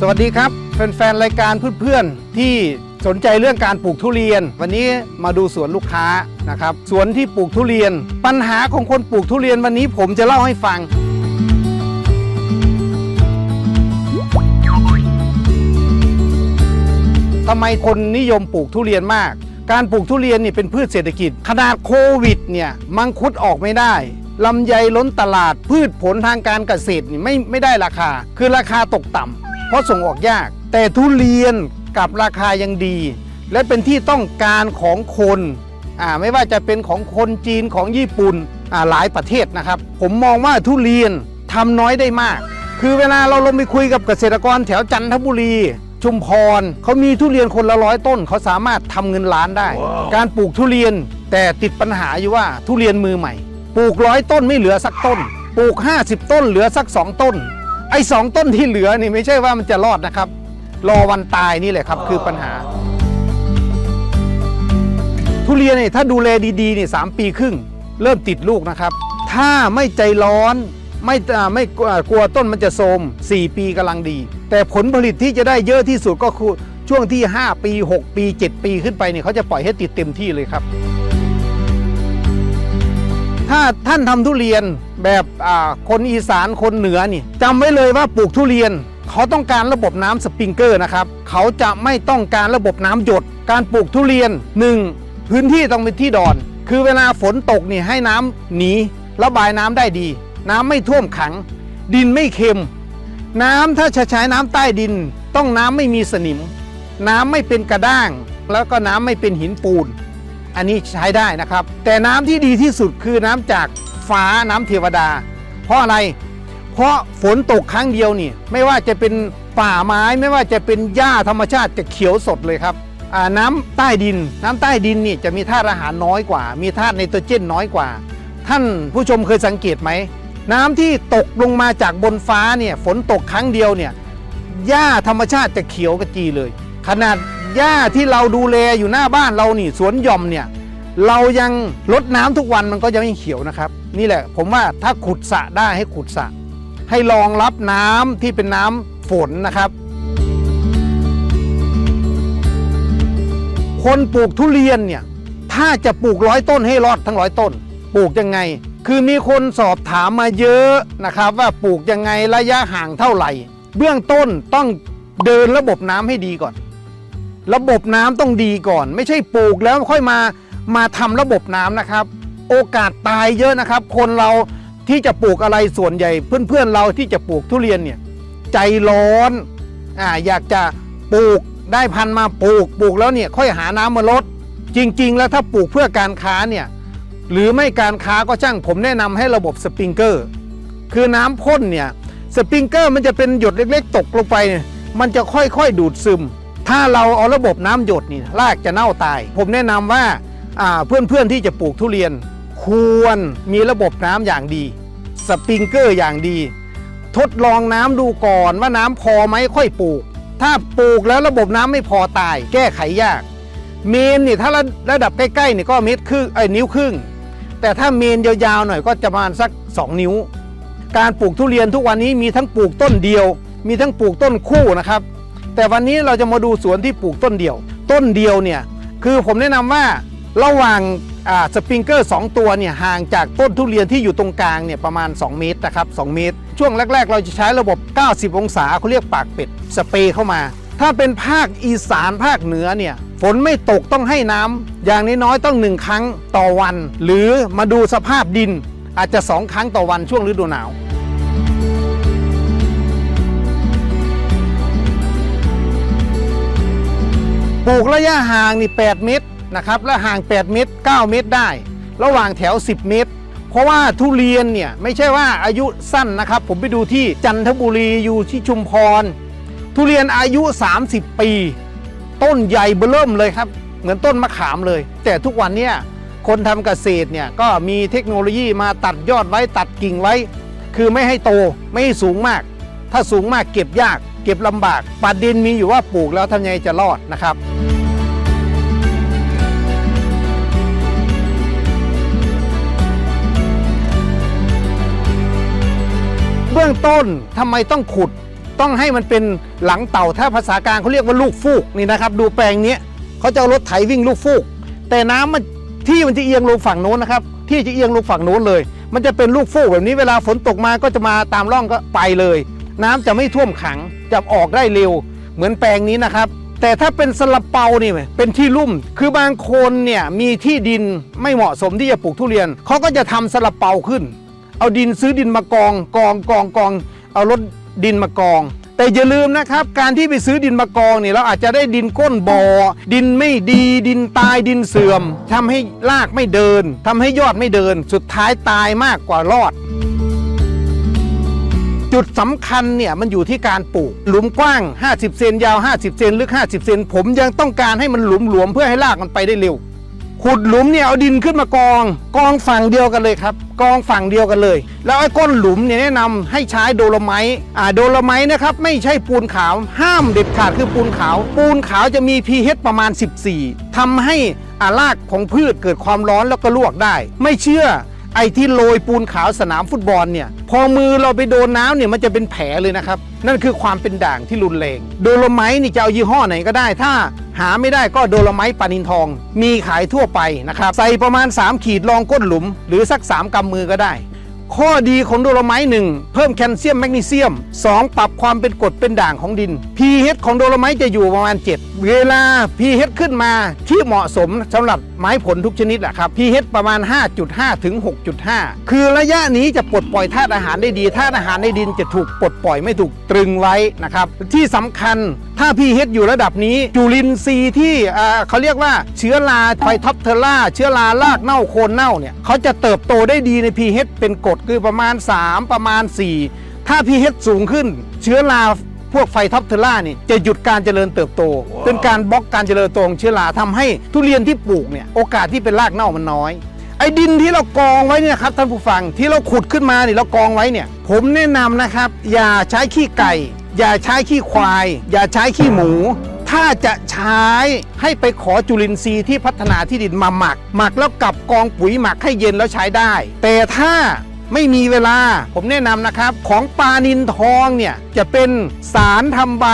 สวัสดีครับแฟนๆรายการเพื่อนๆที่สนใจเรื่องการปลูกทุเรียน วันนี้มาดูสวนลูกค้านะครับสวนที่ปลูกทุเรียน ปัญหาของคนปลูกทุเรียนวันนี้ผมจะเล่าให้ฟัง ทำไมคนนิยมปลูกทุเรียนมาก การปลูกทุเรียนนี่เป็นพืชเศรษฐกิจ ขนาดโควิดเนี่ยมังคุดออกไม่ได้ลำไยล้นตลาดพืชผลทางการเกษตรนี่ไม่ไม่ได้ราคา คือราคาตกต่ำ เพราะส่งออกยาก แต่ทุเรียนกับราคายังดี และเป็นที่ต้องการของคนอ่าไม่ว่าจะเป็นของคนจีนของญี่ปุ่นอ่าหลายประเทศนะครับ ผมมองว่าทุเรียนทำน้อยได้มาก คือเวลาเราลงไปคุยกับเกษตรกรแถวจันทบุรี ชุมพรเขามีทุเรียนคนละร้อยต้น เขาสามารถทำเงินล้านได้การปลูกทุเรียนแต่ติดปัญหาอยู่ว่าทุเรียนมือใหม่ ปลูกร้อยต้นไม่เหลือสักต้น ปลูก 50 ต้นเหลือสัก 2 ต้น ไอ้สองต้นที่เหลือนี่ไม่ใช่ว่ามันจะรอดนะครับ รอวันตายนี่แหละครับ คือปัญหา ทุเรียนเนี่ยถ้าดูแลดีๆเนี่ยสามปีครึ่ง เริ่มติดลูกนะครับ ถ้าไม่ใจร้อนไม่ไม่กลัวต้นมันจะโทม4 ปีกำลังดี แต่ผลผลิตที่จะได้เยอะที่สุดก็คือช่วงที่ 5 ปี 6 ปี 7 ปีขึ้นไปเนี่ยเขาจะปล่อยให้ติดเต็มที่เลยครับ ถ้าท่านทำทุเรียน แบบคนอีสานคนเหนือนี่จำไว้เลยว่าปลูกทุเรียน เขาต้องการระบบน้ำสปริงเกอร์นะครับ เขาจะไม่ต้องการระบบน้ำหยด การปลูกทุเรียน 1. พื้นที่ต้องเป็นที่ดอน คือเวลาฝนตกนี่ให้น้ำหนีระบายน้ำได้ดี น้ำไม่ท่วมขัง ดินไม่เค็ม น้ำถ้าจะใช้น้ำใต้ดิน ต้องน้ำไม่มีสนิม น้ำไม่เป็นกระด้าง แล้วก็น้ำไม่เป็นหินปูนอันนี้ใช้ได้นะครับ แต่น้ำที่ดีที่สุดคือน้ำจาก ฟ้าน้ำเทวดา เพราะอะไร เพราะฝนตกครั้งเดียวนี่ ไม่ว่าจะเป็นป่าไม้ไม่ว่าจะเป็นหญ้าธรรมชาติจะเขียวสดเลยครับน้ำใต้ดิน น้ำใต้ดินนี่จะมีธาตุอาหารน้อยกว่า มีธาตุไนโตรเจนน้อยกว่า ท่านผู้ชมเคยสังเกตไหม น้ำที่ตกลงมาจากบนฟ้าเนี่ยฝนตกครั้งเดียวเนี่ยหญ้าธรรมชาติจะเขียวกระจีเลย ขนาดหญ้าที่เราดูแลอยู่หน้าบ้านเรานี่สวนหย่อมเนี่ย เรายังลดน้ำทุกวันมันก็ยังไม่เขียวนะครับ นี่แหละ ผมว่าถ้าขุดสระได้ให้ขุดสระให้รองรับน้ำที่เป็นน้ำฝนนะครับ คนปลูกทุเรียนเนี่ยถ้าจะปลูกร้อยต้นให้รอดทั้งร้อยต้น ปลูกยังไง คือมีคนสอบถามมาเยอะนะครับว่าปลูกยังไงระยะห่างเท่าไหร่ เบื้องต้นต้องเดินระบบน้ำให้ดีก่อน ระบบน้ำต้องดีก่อน ไม่ใช่ปลูกแล้วค่อยมา มาทำระบบน้ำนะครับ โอกาสตายเยอะนะครับ คนเราที่จะปลูกอะไรส่วนใหญ่ เพื่อนๆเราที่จะปลูกทุเรียนเนี่ยใจร้อนอ่าอยากจะปลูกได้พันมาปลูกปลูกแล้วเนี่ยค่อยหาน้ำมาลด จริง ๆ แล้วถ้าปลูกเพื่อการค้าเนี่ยหรือไม่การค้าก็ช่างผมแนะนำให้ระบบสปริงเกอร์คือน้ำพ่นเนี่ยสปริงเกอร์มันจะเป็นหยดเล็ก ๆ ตกลงไปเนี่ยมันจะค่อยๆดูดซึม ถ้าเราเอาระบบน้ำหยดนี่รากจะเน่าตาย ผมแนะนำว่าอ่า เพื่อนๆที่จะปลูกทุเรียน ควรมีระบบน้ำอย่างดี สปริงเกอร์อย่างดี ทดลองน้ำดูก่อนว่าน้ำพอไหมค่อยปลูก ถ้าปลูกแล้วระบบน้ำไม่พอตาย แก้ไขยาก เมนนี่ถ้าระระดับใกล้ๆนี่ก็เมตรครึ่งไอ้นิ้วครึ่ง แต่ถ้าเมนยาวๆหน่อยก็จะประมาณสัก 2 นิ้ว การปลูกทุเรียนทุกวันนี้มีทั้งปลูกต้นเดียว มีทั้งปลูกต้นคู่นะครับ แต่วันนี้เราจะมาดูสวนที่ปลูกต้นเดียว ต้นเดียวเนี่ยคือผมแนะนำว่า ระหว่างสปริงเกอร์ 2 ตัวเนี่ยห่างจากต้นทุเรียนที่อยู่ตรงกลางเนี่ยประมาณ 2 เมตรนะครับ2เมตร ช่วงแรก ๆ เราจะใช้ระบบ 90 องศาเขาเรียกปากเป็ดสเปรย์เข้ามา ถ้าเป็นภาคอีสานภาคเหนือเนี่ยฝนไม่ตกต้องให้น้ำอย่างน้อยๆต้องหนึ่งครั้งต่อวัน หรือมาดูสภาพดินอาจจะสองครั้งต่อวันช่วงฤดูหนาวปลูกระยะห่างนี่ 8 เมตร นะครับและห่าง 8 เมตร 9 เมตรได้ ระหว่างแถว 10 เมตร เพราะว่าทุเรียนเนี่ยไม่ใช่ว่าอายุสั้นนะครับ ผมไปดูที่จันทบุรีอยู่ที่ชุมพร ทุเรียนอายุ 30 ปี ต้นใหญ่เบ้อเริ่มเลยครับ เหมือนต้นมะขามเลย แต่ทุกวันเนี่ยคนทำเกษตรเนี่ยก็มีเทคโนโลยีมาตัดยอดไว้ตัดกิ่งไว้ คือไม่ให้โตไม่ให้สูงมาก ถ้าสูงมากเก็บยาก เก็บลำบากประเด็นมีอยู่ว่าปลูกแล้วทำยังไงจะรอดนะครับ บื้องต้นทำไมต้องขุด ต้องให้มันเป็นหลังเต่าถ้าภาษากลางเขาเรียกว่าลูกฟูกนี่นะครับ ดูแปลงนี้เขาจะเอารถไถวิ่งลูกฟูก แต่น้ำมันที่มันจะเอียงลงฝั่งโน้นนะครับ ที่จะเอียงลงฝั่งโน้นเลย มันจะเป็นลูกฟูกแบบนี้เวลาฝนตกมาก็จะมาตามร่องก็ไปเลย น้ำจะไม่ท่วมขังจะออกได้เร็ว เหมือนแปลงนี้นะครับ แต่ถ้าเป็นสลับเปานี่เป็นที่ลุ่ม คือบางคนเนี่ยมีที่ดินไม่เหมาะสมที่จะปลูกทุเรียนเขาก็จะทำสลับเปาขึ้น เอาดินซื้อดินมากองกองกองกอง เอารถดินมากอง แต่อย่าลืมนะครับ การที่ไปซื้อดินมากองเนี่ยเราอาจจะได้ดินก้นบ่อดินไม่ดีดินตายดินเสื่อมทำให้รากไม่เดินทำให้ยอดไม่เดิน สุดท้ายตายมากกว่ารอด จุดสำคัญเนี่ยมันอยู่ที่การปลูก หลุมกว้าง 50 เซนยาว 50 เซนลึก 50 เซนผมยังต้องการให้มันหลุมหลวมเพื่อให้รากมันไปได้เร็ว ขุดหลุมเนี่ยเอาดินขึ้นมากอง กองฝั่งเดียวกันเลยครับ กองฝั่งเดียวกันเลย แล้วไอ้ก้นหลุมเนี่ยแนะนำให้ใช้โดโลไมต์อ่าโดโลไมต์นะครับไม่ใช่ปูนขาวห้ามเด็ดขาดคือปูนขาว ปูนขาวจะมี pH ประมาณ 14ทำให้อารากของพืชเกิดความร้อนแล้วก็ลวกได้ ไม่เชื่อ ไอ้ที่โรยปูนขาวสนามฟุตบอลเนี่ยพอมือเราไปโดนน้ำเนี่ยมันจะเป็นแผลเลยนะครับ นั่นคือความเป็นด่างที่รุนแรงโดโลไมต์นี่จะเอายี่ห้อไหนก็ได้ ถ้าหาไม่ได้ก็โดโลไมต์ปานินทอง มีขายทั่วไปนะครับใส่ประมาณ 3 ขีดรองก้นหลุม หรือสัก 3กำมือก็ได้ ข้อดีของโดโลไมต์หนึ่งเพิ่มแคลเซียมแมกนีเซียม 2 ปรับความเป็นกรดเป็นด่างของดิน pH ของโดโลไมต์จะอยู่ประมาณ 7 เวลา pH ขึ้นมาที่เหมาะสมสำหรับไม้ผลทุกชนิดแหละครับ pH ประมาณ 5.5 ถึง 6.5 คือระยะนี้จะปลดปล่อยธาตุอาหารได้ดีธาตุอาหารในดินจะถูกปลดปล่อยไม่ถูกตรึงไว้นะครับที่สำคัญ ถ้า pH อยู่ระดับนี้ จุลินทรีย์ที่อ่าเขาเรียกว่าเชื้อราไฟท็อปเทอร่าเชื้อรารากเน่าโคนเน่าเนี่ยเขาจะเติบโตได้ดีใน pH เป็นกรดคือประมาณ 3 ประมาณ 4 ถ้า pH สูงขึ้น เชื้อราพวกไฟท็อปเทอร่านี่จะหยุดการเจริญเติบโต เป็นการบล็อกการเจริญโตของเชื้อราทำให้ทุเรียนที่ปลูกเนี่ยโอกาสที่เป็นรากเน่ามันน้อยไอ้ดินที่เรากองไว้เนี่ยครับท่านผู้ฟังที่เราขุดขึ้นมาเนี่ยเรากองไว้เนี่ย ผมแนะนำนะครับ อย่าใช้ขี้ไก่ อย่าใช้ขี้ควาย อย่าใช้ขี้หมู ถ้าจะใช้ให้ไปขอจุลินทรีย์ที่พัฒนาที่ดินมาหมัก หมักแล้วกลับกองปุ๋ยหมักให้เย็นแล้วใช้ได้ แต่ถ้าไม่มีเวลาผมแนะนำนะครับ ของปลานินทองเนี่ย จะเป็นสารทำใบ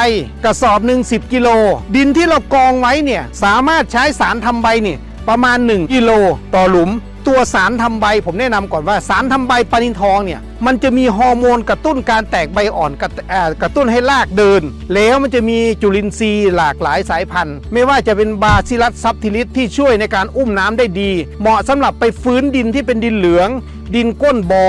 กระสอบหนึ่ง10 กิโล ดินที่เรากองไว้เนี่ย สามารถใช้สารทำใบเนี่ยประมาณ 1 กิโลต่อหลุม ตัวสารทำใบผมแนะนำก่อนว่าสารทำใบปานินทองเนี่ยมันจะมีฮอร์โมนกระตุ้นการแตกใบอ่อนกระกระตุ้นให้รากเดิน แล้วมันจะมีจุลินทรีย์หลากหลายสายพันธุ์ ไม่ว่าจะเป็นบาซิลัสซับทิลิสที่ช่วยในการอุ้มน้ำได้ดี เหมาะสำหรับไปฟื้นดินที่เป็นดินเหลือง ดินก้นบอ่อ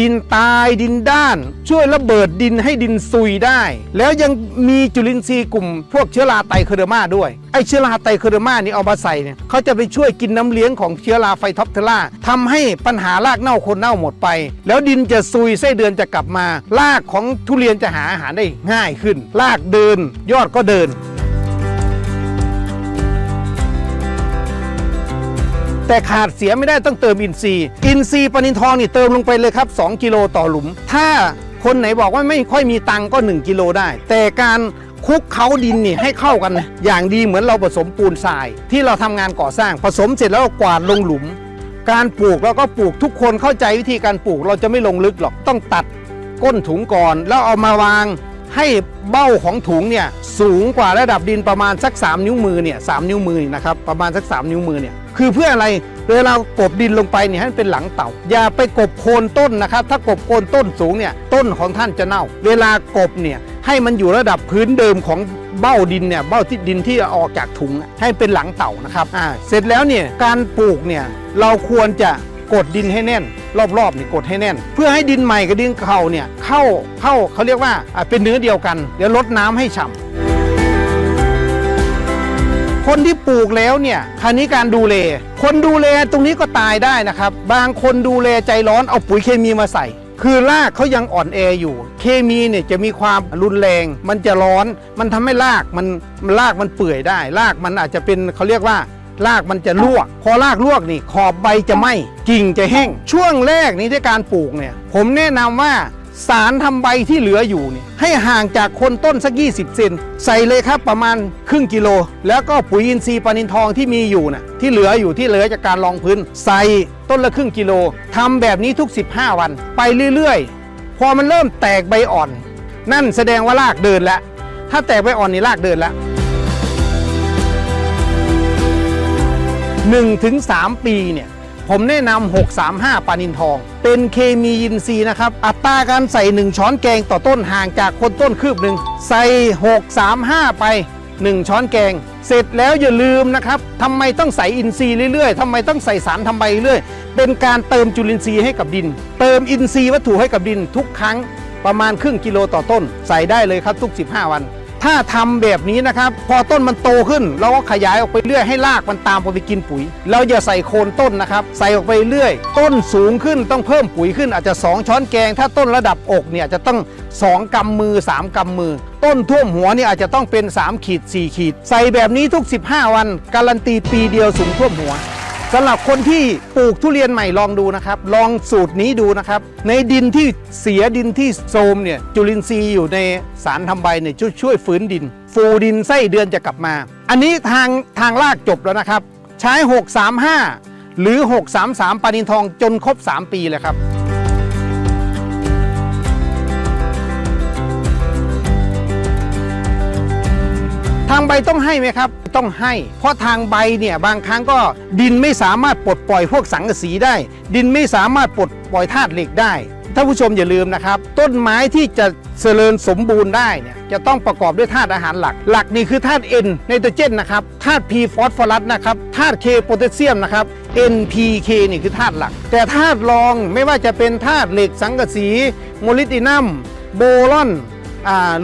ดินตายดินด้าน ช่วยระเบิดดินให้ดินซุยได้ แล้วยังมีจุลินทรีย์กลุ่มพวกเชื้อราไตเคอเดอร์มาด้วยไอเชื้อราไตเคอเดอร์มานี่เอามาใส่เนี่ยเขาจะไปช่วยกินน้ำเลี้ยงของเชื้อราไฟท็อปเทอร่าทำให้ปัญหารากเน่าโคนเน่าหมดไป แล้วดินจะซุยไส้เดือนจะกลับมา รากของทุเรียนจะหาอาหารได้ง่ายขึ้น รากเดิน ยอดก็เดิน แต่ขาดเสียไม่ได้ต้องเติมอินทรีย์อินทรีย์ปนินทองนี่เติมลงไปเลยครับ 2 กิโลต่อหลุม ถ้าคนไหนบอกว่าไม่ค่อยมีตังก็ 1 กิโลได้ แต่การคุกเขาดินนี่ให้เข้ากันนะอย่างดีเหมือนเราผสมปูนทราย ที่เราทำงานก่อสร้างผสมเสร็จแล้วกวาดลงหลุม การปลูกเราก็ปลูกทุกคนเข้าใจวิธีการปลูกเราจะไม่ลงลึกหรอกต้องตัดก้นถุงก่อน แล้วเอามาวางให้เบ้าของถุงเนี่ยสูงกว่าระดับดินประมาณสัก 3 นิ้วมือเนี่ยสนิ้วมือนี่นะครับประมาณสัก 3 นิ้วมือเนี่ย คือเพื่ออะไรเวลากบดินลงไปเนี่ยให้เป็นหลังเต่า อย่าไปกบโคนต้นนะครับ ถ้ากบโคนต้นสูงเนี่ยต้นของท่านจะเน่า เวลากบเนี่ยให้มันอยู่ระดับพื้นเดิมของเบ้าดินเนี่ยเบ้าที่ดินที่ออกจากถุงให้เป็นหลังเต่านะครับอ่าเสร็จแล้วเนี่ยการปลูกเนี่ยเราควรจะกดดินให้แน่น รอบๆนี่กดให้แน่น เพื่อให้ดินใหม่กับดินเก่าเนี่ยเข้าเข้าเขาเรียกว่าอ่าเป็นเนื้อเดียวกัน เดี๋ยวลดน้ำให้ฉ่ำ คนที่ปลูกแล้วเนี่ยคราวนี้การดูแลคนดูแลตรงนี้ก็ตายได้นะครับ บางคนดูแลใจร้อนเอาปุ๋ยเคมีมาใส่ คือรากเขายังอ่อนแออยู่ เคมีเนี่ยจะมีความรุนแรง มันจะร้อน มันทำให้รากมันรากมันเปื่อยได้ รากมันอาจจะเป็นเขาเรียกว่ารากมันจะลวก พอรากลวกนี่ขอบใบจะไหม้กิ่งจะแห้ง ช่วงแรกนี้ที่การปลูกเนี่ย ผมแนะนำว่า สารทำใบที่เหลืออยู่เนี่ยให้ห่างจากคนต้นสัก 20 เซนใส่เลยครับประมาณครึ่งกิโล แล้วก็ปุ๋ยอินทรีย์ปานินทองที่มีอยู่นะที่เหลืออยู่ที่เหลือจากการรองพื้น ใส่ต้นละครึ่งกิโลทำแบบนี้ทุก 15 วัน ไปเรื่อยๆ พอมันเริ่มแตกใบอ่อน นั่นแสดงว่ารากเดินแล้ว ถ้าแตกใบอ่อนนี่รากเดินแล้ว1-3ถึง3ปีเนี่ย ผมแนะนำ 635 ปานินทอง เป็นเคมีอินทรีนะครับ อัตราการใส่ 1 ช้อนแกงต่อต้นห่างจากคนต้นคืบหนึ่ง ใส่ 635 ไป 1 ช้อนแกง เสร็จแล้วอย่าลืมนะครับทำไมต้องใส่อินทรีย์เรื่อยๆทำไมต้องใส่สารทำใบเรื่อยเป็นการเติมจุลินทรีย์ให้กับดิน เติมอินทรีย์วัตถุให้กับดินทุกครั้งประมาณครึ่งกิโลต่อต้น ใส่ได้เลยครับทุก 15 วัน ถ้าทำแบบนี้นะครับ พอต้นมันโตขึ้นเราก็ขยายออกไปเรื่อยให้รากมันตามไปกินปุ๋ย เราอย่าใส่โคนต้นนะครับ ใส่ออกไปเรื่อย ต้นสูงขึ้นต้องเพิ่มปุ๋ยขึ้นอาจจะ 2 ช้อนแกง ถ้าต้นระดับอกเนี่ยจะต้อง 2กำมือ 3กำมือ ต้นท่วมหัวเนี่ยอาจจะต้องเป็น 3 ขีด 4 ขีด ใส่แบบนี้ทุก 15 วัน การันตีปีเดียวสูงท่วมหัว สำหรับคนที่ปลูกทุเรียนใหม่ลองดูนะครับ ลองสูตรนี้ดูนะครับ ในดินที่เสียดินที่โทรมเนี่ยจุลินทรีย์อยู่ในสารทำใบเนี่ยช่วยช่วยฟื้นดิน ฟูดินไส้เดือนจะกลับมา อันนี้ทางทางลากจบแล้วนะครับ ใช้ 635 หรือ 633ปานินทองจนครบ 3 ปีเลยครับ ทางใบต้องให้ไหมครับ ต้องให้ เพราะทางใบเนี่ยบางครั้งก็ดินไม่สามารถปลดปล่อยพวกสังกะสีได้ ดินไม่สามารถปลดปล่อยธาตุเหล็กได้ท่านผู้ชมอย่าลืมนะครับ ต้นไม้ที่จะเจริญสมบูรณ์ได้เนี่ยจะต้องประกอบด้วยธาตุอาหารหลัก หลักนี่คือธาตุ N ไนโตรเจนนะครับธาตุ P ฟอสฟอรัสนะครับธาตุ K โพแทสเซียมนะครับ NPK นี่คือธาตุหลัก แต่ธาตุรองไม่ว่าจะเป็นธาตุเหล็กสังกะสีโมลิบดินัม โบรอน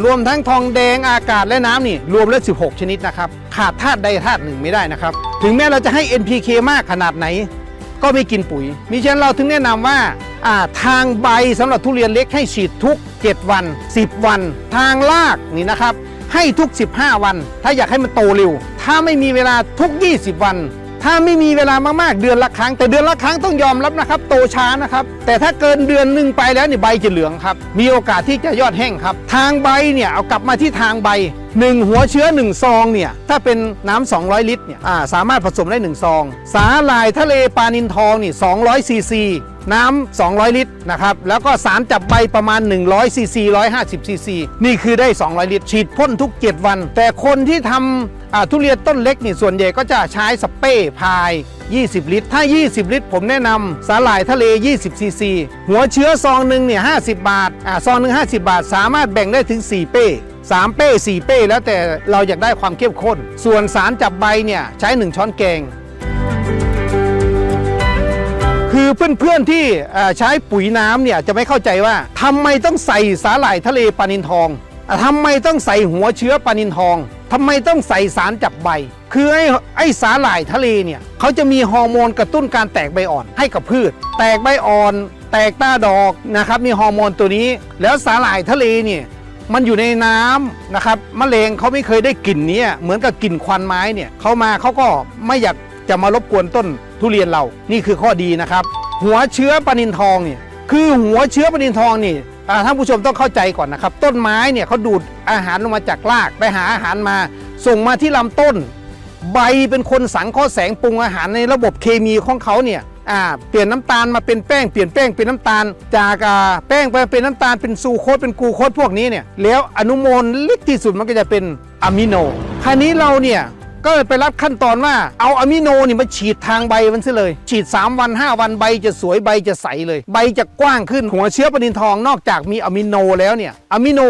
รวมทั้งทองแดงอากาศและน้ำนี่รวมแล้ว 16 ชนิดนะครับ ขาดธาตุใดธาตุหนึ่งไม่ได้นะครับ ถึงแม้เราจะให้ NPK มากขนาดไหน ก็ไม่กินปุ๋ย มิฉะนั้นเราถึงแนะนำว่าอ่าทางใบสำหรับทุเรียนเล็กให้ฉีดทุก 7 วัน 10 วัน ทางรากนี่นะครับให้ทุก 15 วัน ถ้าอยากให้มันโตเร็ว ถ้าไม่มีเวลาทุก 20 วัน ถ้าไม่มีเวลามากๆเดือนละครั้ง แต่เดือนละครั้งต้องยอมรับนะครับ โตช้านะครับ แต่ถ้าเกินเดือนหนึ่งไปแล้วนี่ใบจะเหลืองครับ มีโอกาสที่จะยอดแห้งครับ ทางใบเนี่ยเอากลับมาที่ทางใบ 1 หัวเชื้อ 1 ซองเนี่ยถ้าเป็นน้ำ200 ลิตรเนี่ยอ่าสามารถผสมได้ 1 ซอง สาหร่ายทะเลปลานินทองนี่200ซีซีน้ำ 200 ลิตรนะครับ แล้วก็สารจับใบประมาณ 100ซีซี150ซีซีนี่คือได้ 200 ลิตร ฉีดพ่นทุก 7 วัน แต่คนที่ทำอ่า ทุเรียนต้นเล็กนี่ส่วนใหญ่ก็จะใช้สเปรย์พาย 20 ลิตร ถ้า 20 ลิตร ผมแนะนำสาหร่ายทะเล 20 ซีซี หัวเชื้อซองหนึ่งเนี่ย50 บาทอ่าซองหนึ่ง50 บาท สามารถแบ่งได้ถึง 4 เป้3 เป้ 4 เป้ แล้วแต่เราอยากได้ความเข้มข้น ส่วนสารจับใบเนี่ยใช้ 1 ช้อนแกง คือเพื่อนๆที่ใช้ปุ๋ยน้ำเนี่ยจะไม่เข้าใจว่าทำไมต้องใส่สาหร่ายทะเลปลานินทองทำไมต้องใส่หัวเชื้อปลานินทอง ทำไมต้องใส่สารจับใบ คือไอ้ไอ้สาหร่ายทะเลเนี่ยเขาจะมีฮอร์โมนกระตุ้นการแตกใบอ่อนให้กับพืช แตกใบอ่อน แตกต้าดอกนะครับมีฮอร์โมนตัวนี้ แล้วสาหร่ายทะเลเนี่ยมันอยู่ในน้ำนะครับมะเร็งเขาไม่เคยได้กลิ่นนี้เหมือนกับกลิ่นควันไม้เนี่ยเขามาเขาก็ไม่อยากจะมารบกวนต้นทุเรียนเรานี่คือข้อดีนะครับ หัวเชื้อปนินทองเนี่ยคือหัวเชื้อปนินทองนี่ ท่านผู้ชมต้องเข้าใจก่อนนะครับ ต้นไม้เนี่ยเขาดูดอาหารลงมาจากรากไปหาอาหารมา ส่งมาที่ลำต้น ใบเป็นคนสังเคราะห์แสงปรุงอาหารในระบบเคมีของเขาเนี่ยเปลี่ยนน้ำตาลมาเป็นแป้งเปลี่ยนแป้งเป็นน้ำตาล จากแป้งไปเป็นน้ำตาลเป็นซูโคสเป็นกูโคสพวกนี้เนี่ยแล้วอนุโมลเล็กที่สุดมันก็จะเป็นอะมิโนคราวนี้เราเนี่ย ก็เลยไปรับขั้นตอนว่าเอาอะมิโนนี่มาฉีดทางใบมันซะเลย ฉีด 3 วัน 5 วันใบจะสวยใบจะใสเลย ใบจะกว้างขึ้นหัวเชื้อปนินทองนอกจากมีอะมิโนแล้วเนี่ยอะมิโน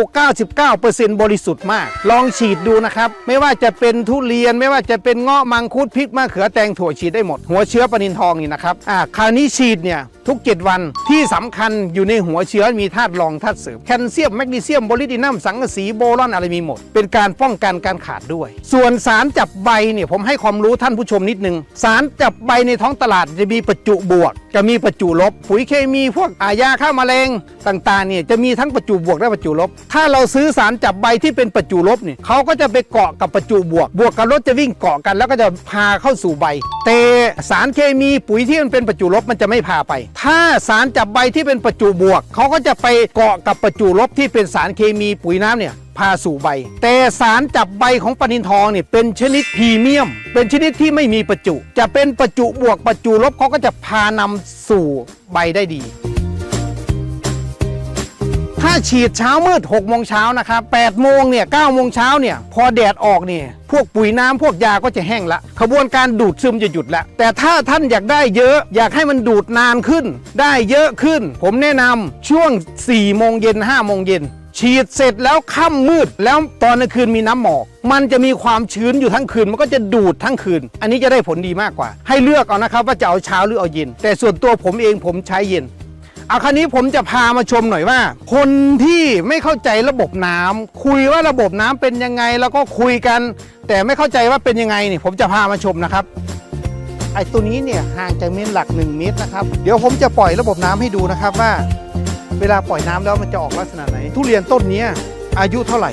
99%บริสุทธิ์มาก ลองฉีดดูนะครับ ไม่ว่าจะเป็นทุเรียนไม่ว่าจะเป็นเงาะมังคุดพริกมะเขือแตงถั่วฉีดได้หมด หัวเชื้อปนินทองนี่นะครับอ่าคราวนี้ฉีดเนี่ยทุก 7 วันที่สำคัญอยู่ในหัวเชื้อมีธาตุรองธาตุเสริมแคลเซียมแมกนีเซียมโบลิดินัมสังกะสีโบรอนอะไรมีหมด เป็นการป้องกันการขาดด้วย ส่วนสารจับใบเนี่ยผมให้ความรู้ท่านผู้ชมนิดนึง สารจับใบในท้องตลาดจะมีประจุบวก จะมีประจุลบ ปุ๋ยเคมีพวกอายาฆ่าแมลงต่างๆเนี่ยจะมีทั้งประจุบวกและประจุลบ ถ้าเราซื้อสารจับใบที่เป็นประจุลบเนี่ยเขาก็จะไปเกาะกับประจุบวก บวกกับรถจะวิ่งเกาะกันแล้วก็จะพาเข้าสู่ใบ แต่สารเคมีปุ๋ยที่มันเป็นประจุลบมันจะไม่พาไป ถ้าสารจับใบที่เป็นประจุบวกเขาก็จะไปเกาะกับประจุลบที่เป็นสารเคมีปุ๋ยน้ำเนี่ย พาสู่ใบ แต่สารจับใบของปนินทองเนี่ยเป็นชนิดพรีเมียม เป็นชนิดที่ไม่มีประจุ จะเป็นประจุบวกประจุลบเขาก็จะพานำสู่ใบได้ดี ถ้าฉีดเช้ามืด6โมงเช้านะครับ8โมงเนี่ย9โมงเช้าเนี่ยพอแดดออกเนี่ยพวกปุ๋ยน้ำพวกยาก็จะแห้งละขบวนการดูดซึมจะหยุดละแต่ถ้าท่านอยากได้เยอะ อยากให้มันดูดนานขึ้น ได้เยอะขึ้น ผมแนะนำช่วง4โมงเย็น5โมงเย็น ฉีดเสร็จแล้วค่ำมืด แล้วตอนกลางคืนมีน้ำหมอก มันจะมีความชื้นอยู่ทั้งคืน มันก็จะดูดทั้งคืน อันนี้จะได้ผลดีมากกว่า ให้เลือกเอานะครับว่าจะเอาเช้าหรือเอาเย็น แต่ส่วนตัวผมเองผมใช้เย็นเอาคราวนี้ผมจะพามาชมหน่อยว่า คนที่ไม่เข้าใจระบบน้ำคุยว่าระบบน้ำเป็นยังไงแล้วก็คุยกัน แต่ไม่เข้าใจว่าเป็นยังไงนี่ผมจะพามาชมนะครับไอ้ตัวนี้เนี่ยห่างจากเมนหลัก 1 เมตรนะครับ เดี๋ยวผมจะปล่อยระบบน้ำให้ดูนะครับว่า เวลาปล่อยน้ำแล้วมันจะออกลักษณะไหน ทุเรียนต้นนี้อายุเท่าไหร่